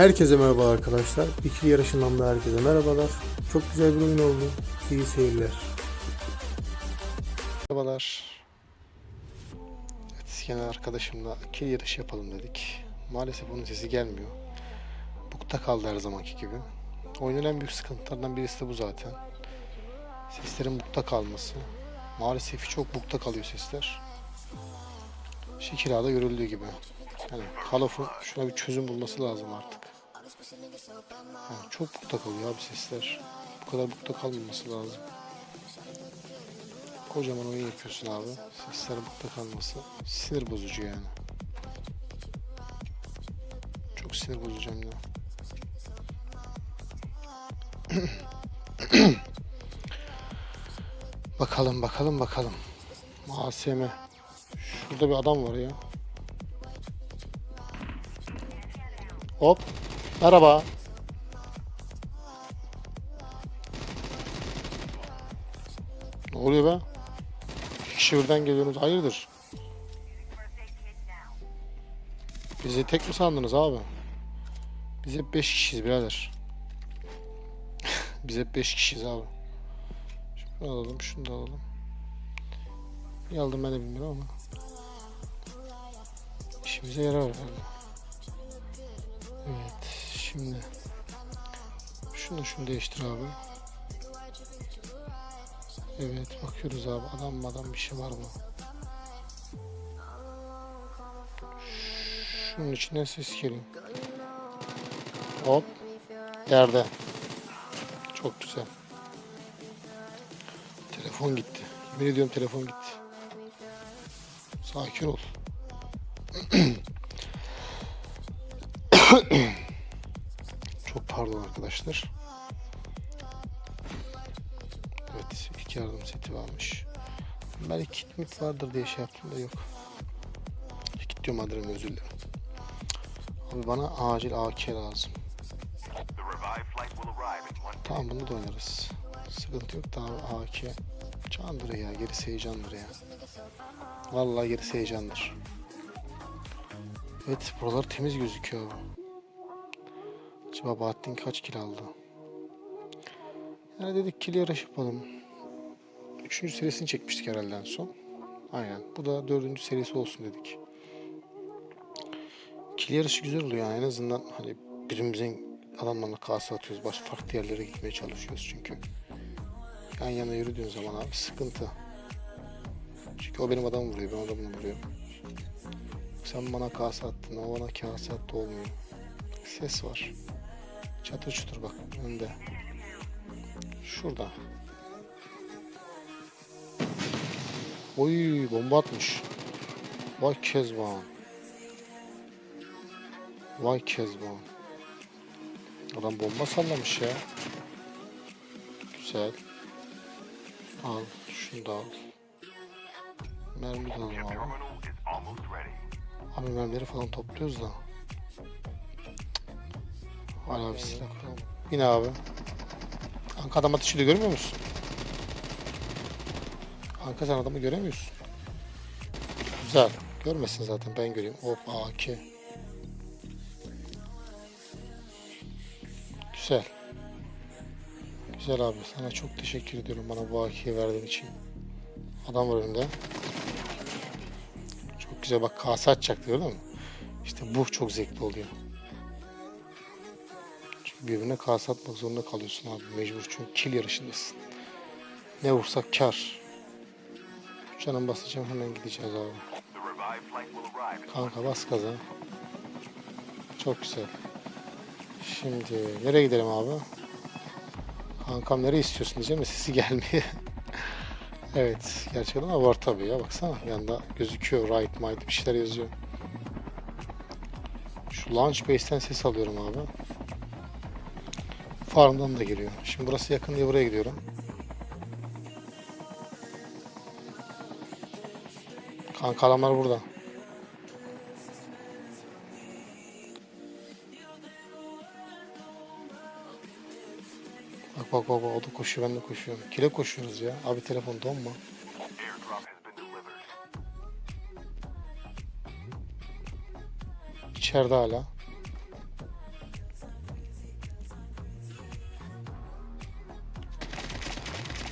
Herkese merhaba arkadaşlar. İkili yarışından da herkese merhabalar. Çok güzel bir oyun oldu. İyi seyirler. Merhabalar. Evet, yine arkadaşımla ikili yarış yapalım dedik. Maalesef onun sesi gelmiyor. Bukta kaldı her zamanki gibi. Oyunun en büyük sıkıntılarından birisi de bu zaten. Seslerin bukta kalması. Maalesef çok bukta kalıyor sesler. Şekilada görüldüğü gibi. Yani Call of'un şuna bir çözüm bulması lazım artık. Yani çok bukta kalıyor abi sesler. Bu kadar bukta kalmaması lazım. Kocaman oyun yapıyorsun abi. Sesler bukta kalması sinir bozucu yani. Çok sinir bozucu hem de. bakalım bakalım bakalım. ASM. Şurada bir adam var ya. Hop. Merhaba. Ne oluyor be? İki kişi birden geliyorsunuz. Hayırdır? Bizi tek mi sandınız abi? Biz hep 5 kişiyiz birader. Biz hep 5 kişiyiz abi. Şunu alalım, şunu da alalım. Niye aldım ben de bilmiyorum ama. İşimize yarar. Evet, şimdi şunu şunu değiştir abi. Evet, bakıyoruz abi. Adam mı adam bir şey var mı? Şunun içinden ses geliyor. Hop. Yerde. Çok güzel. Telefon gitti. Yemin ediyorum telefon gitti. Sakin ol. arkadaşlar. Evet, ilk yardım seti varmış. Ben kit vardır diye şey yaptım da yok. Kit diyorum adını özür dilerim. Abi bana acil AK lazım. Tamam bunu da oynarız. Sıkıntı yok da abi AK. Candır ya, gerisi heyecandır ya. Vallahi gerisi heyecandır. Evet, buralar temiz gözüküyor. Acaba Bahattin kaç kilo aldı? Yani dedik kilo yarış yapalım. Üçüncü serisini çekmiştik herhalde en son. Aynen. Bu da dördüncü serisi olsun dedik. Kilo yarışı güzel oluyor yani en azından hani birimizin adamlarla kasa atıyoruz. Başka farklı yerlere gitmeye çalışıyoruz çünkü. Yan yana yürüdüğün zaman abi sıkıntı. Çünkü o benim adamı vuruyor, ben adamı vuruyorum. Sen bana kase attın, o bana kase attı olmuyor. Ses var. Çatır çutur bak önde. Şurada. Oy bomba atmış. Vay Kezban. Vay Kezban. Adam bomba sallamış ya. Güzel. Al. Şunu da al. Mermi de alalım abi. Abi mermileri falan topluyoruz da. Hala bir silah. Yine abi. Kanka adam ateşiyle görmüyor musun? Kanka sen adamı göremiyorsun. Güzel. Görmesin zaten ben göreyim. Hop AK. Güzel. Güzel abi. Sana çok teşekkür ediyorum bana bu AK'yi verdiğin için. Adam var önünde. Çok güzel bak kase açacaktı gördün mü? İşte bu çok zevkli oluyor. Birbirine kase atmak zorunda kalıyorsun abi mecbur çünkü kill yarışındasın. Ne vursak kar. Canım basacağım hemen gideceğiz abi. Kanka bas gaza. Çok güzel. Şimdi nereye gidelim abi? Kankam nereye istiyorsun diyeceğim de sesi gelmiyor. evet gerçekten var tabii ya baksana yanda gözüküyor right might bir şeyler yazıyor. Şu launch base'ten ses alıyorum abi. Farm'dan da geliyor. Şimdi burası yakın diye buraya gidiyorum. Kanka adamlar burada. Bak bak bak bak o da koşuyor ben de koşuyorum. Kile koşuyoruz ya. Abi telefon donma. İçeride hala.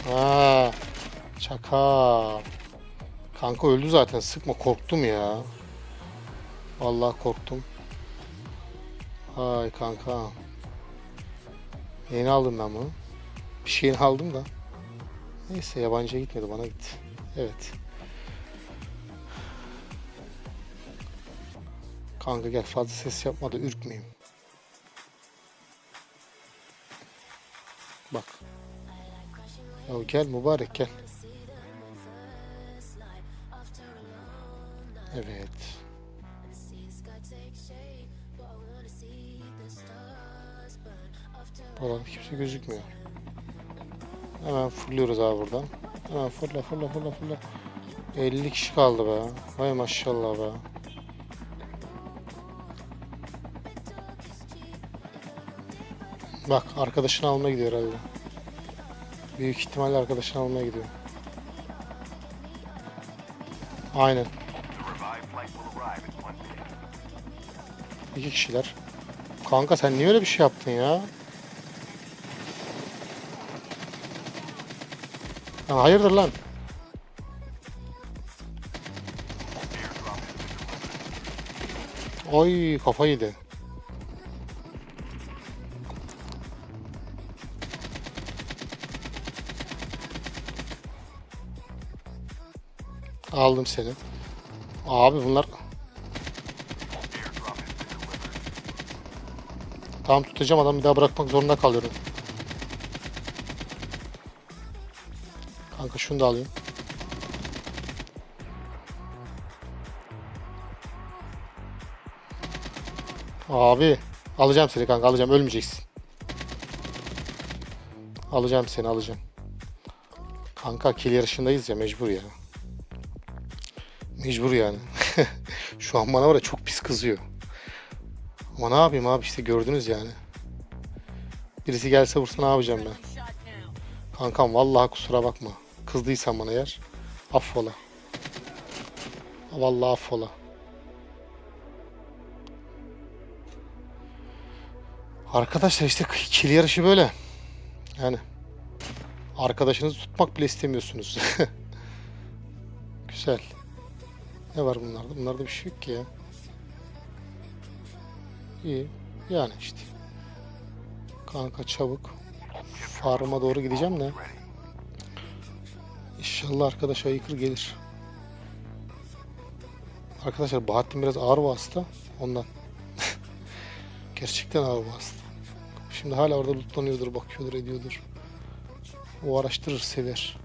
Ha, çaka. Kanka öldü zaten. Sıkma korktum ya. Vallahi korktum. Ay kanka. Yeni aldım ben bunu. Bir şeyini aldım da. Neyse yabancıya gitmedi bana gitti. Evet. Kanka gel fazla ses yapma da ürkmeyeyim. Ya gel mübarek gel. Evet. Buralarda kimse gözükmüyor. Hemen fırlıyoruz abi buradan. Hemen fırla fırla fırla fırla. 50 kişi kaldı be. Vay maşallah be. Bak arkadaşını almaya gidiyor herhalde. Büyük ihtimalle arkadaşını almaya gidiyor. Aynen. İki kişiler. Kanka sen niye öyle bir şey yaptın ya? Ya hayırdır lan? Oy kafa yedi. Aldım seni. Abi bunlar Tam tutacağım adam bir daha bırakmak zorunda kalıyorum. Kanka şunu da alayım. Abi alacağım seni kanka alacağım ölmeyeceksin. Alacağım seni alacağım. Kanka kill yarışındayız ya mecbur ya. Mecbur yani. Şu an bana var ya çok pis kızıyor. Ama ne yapayım abi işte gördünüz yani. Birisi gelse vursa ne yapacağım ben? Kankam vallahi kusura bakma. Kızdıysan bana yer. Affola. Vallahi affola. Arkadaşlar işte kill yarışı böyle. Yani arkadaşınızı tutmak bile istemiyorsunuz. Güzel. Ne var bunlarda? Bunlarda bir şey yok ki ya. İyi. Yani işte. Kanka çabuk. Farm'a doğru gideceğim de. İnşallah arkadaş ayıkır gelir. Arkadaşlar Bahattin biraz ağır bastı. Ondan. Gerçekten ağır bastı. Şimdi hala orada lootlanıyordur, bakıyordur, ediyordur. O araştırır, sever.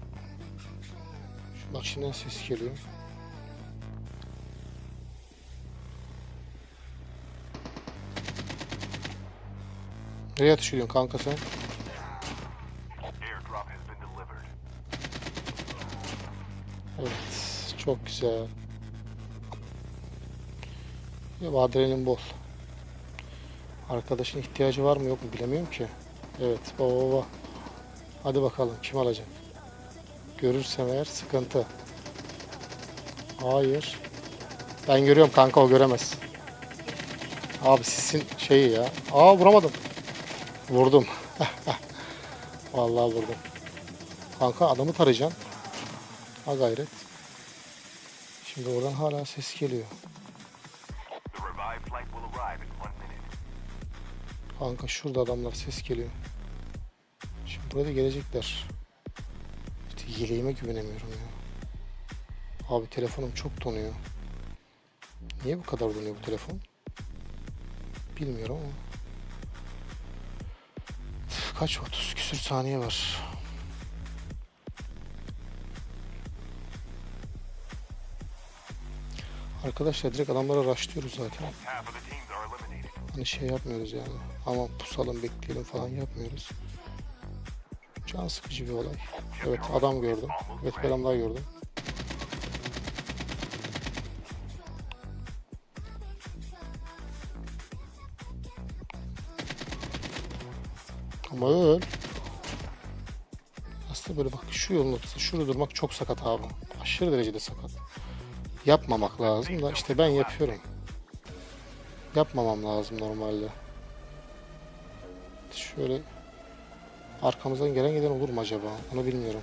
Bak şimdiden ses geliyor. Nereye ateş ediyorsun kanka sen? Evet, çok güzel. Ya adrenalin bol. Arkadaşın ihtiyacı var mı yok mu bilemiyorum ki. Evet, baba baba. Hadi bakalım kim alacak? Görürsem eğer sıkıntı. Hayır. Ben görüyorum kanka o göremez. Abi sizin şeyi ya. Aa vuramadım. Vurdum. Vallahi vurdum. Kanka adamı tarayacaksın. Ha gayret. Şimdi oradan hala ses geliyor. Kanka şurada adamlar ses geliyor. Şimdi buraya da gelecekler. İşte yeleğime güvenemiyorum ya. Abi telefonum çok donuyor. Niye bu kadar donuyor bu telefon? Bilmiyorum ama. Kaç 30 küsür saniye var. Arkadaşlar direkt adamlara rushlıyoruz zaten. Hani şey yapmıyoruz yani. Ama pusalım bekleyelim falan yapmıyoruz. Can sıkıcı bir olay. Evet adam gördüm. Evet adam daha gördüm. Ama öl. Aslında böyle bak şu yolun ortası. Şurada durmak çok sakat abi. Aşırı derecede sakat. Yapmamak lazım da işte ben yapıyorum. Yapmamam lazım normalde. Şöyle arkamızdan gelen giden olur mu acaba? Onu bilmiyorum.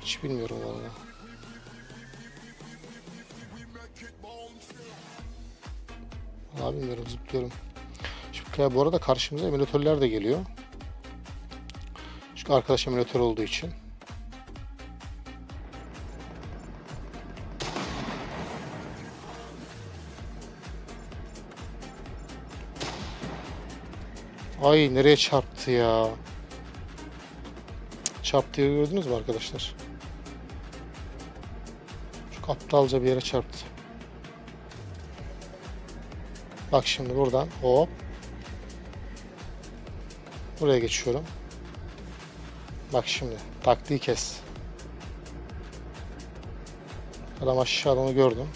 Hiç bilmiyorum vallahi. Vallahi bilmiyorum zıplıyorum. Şimdi ya bu arada karşımıza emülatörler de geliyor. Çünkü arkadaş emülatör olduğu için. Ay nereye çarptı ya? Çarptığı gördünüz mü arkadaşlar? Çok aptalca bir yere çarptı. Bak şimdi buradan hop. Buraya geçiyorum. Bak şimdi taktiği kes. Adam aşağıda onu gördüm.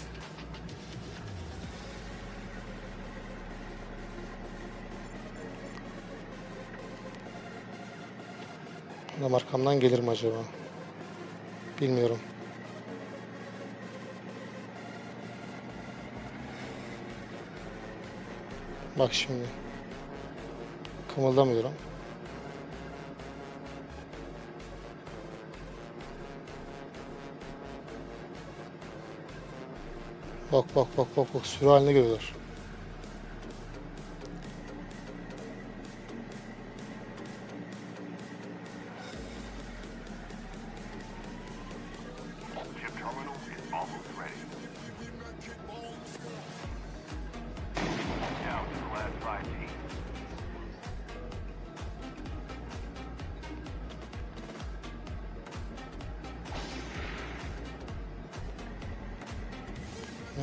Adam arkamdan gelir mi acaba? Bilmiyorum. Bak şimdi. Kımıldamıyorum. Bak bak bak bak bak sürü haline geliyorlar.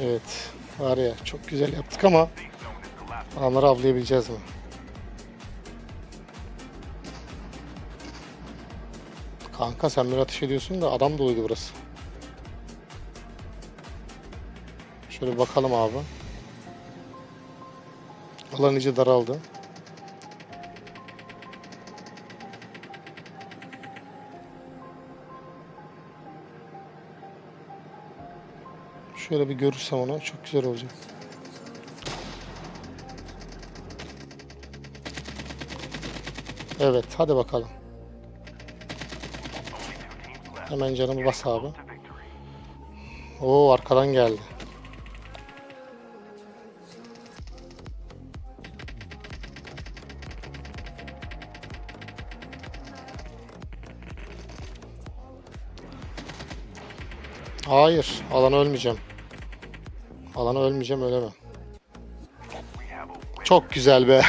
Evet. Var ya çok güzel yaptık ama adamları avlayabileceğiz mi? Kanka sen bir ateş ediyorsun da adam doluydu burası. Şöyle bakalım abi. Alan iyice daraldı. Şöyle bir görürsem onu çok güzel olacak. Evet hadi bakalım. Hemen canımı bas abi. Oo arkadan geldi. Hayır, alana ölmeyeceğim. Alana ölmeyeceğim, a win. Çok güzel be.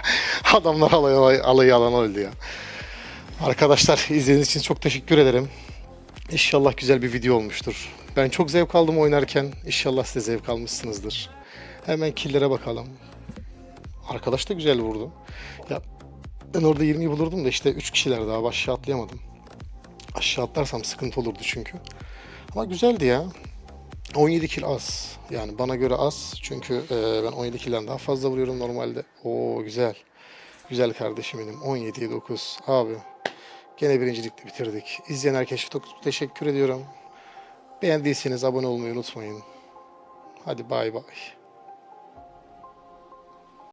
Adamlar alayı, alayı, alayı alana öldü ya. Arkadaşlar izlediğiniz için çok teşekkür ederim. İnşallah güzel bir video olmuştur. Ben çok zevk aldım oynarken. İnşallah siz de zevk almışsınızdır. Hemen killere bakalım. Arkadaş da güzel vurdu. Ya ben orada 20'yi bulurdum da işte 3 kişiler daha aşağı atlayamadım. Aşağı atlarsam sıkıntı olurdu çünkü. Ama güzeldi ya. 17 kill az. Yani bana göre az. Çünkü e, ben 17 kill'den daha fazla vuruyorum normalde. Oo güzel. Güzel kardeşim benim. 17'ye 9. Abi gene birincilikle bitirdik. İzleyen herkese çok teşekkür ediyorum. Beğendiyseniz abone olmayı unutmayın. Hadi bay bay.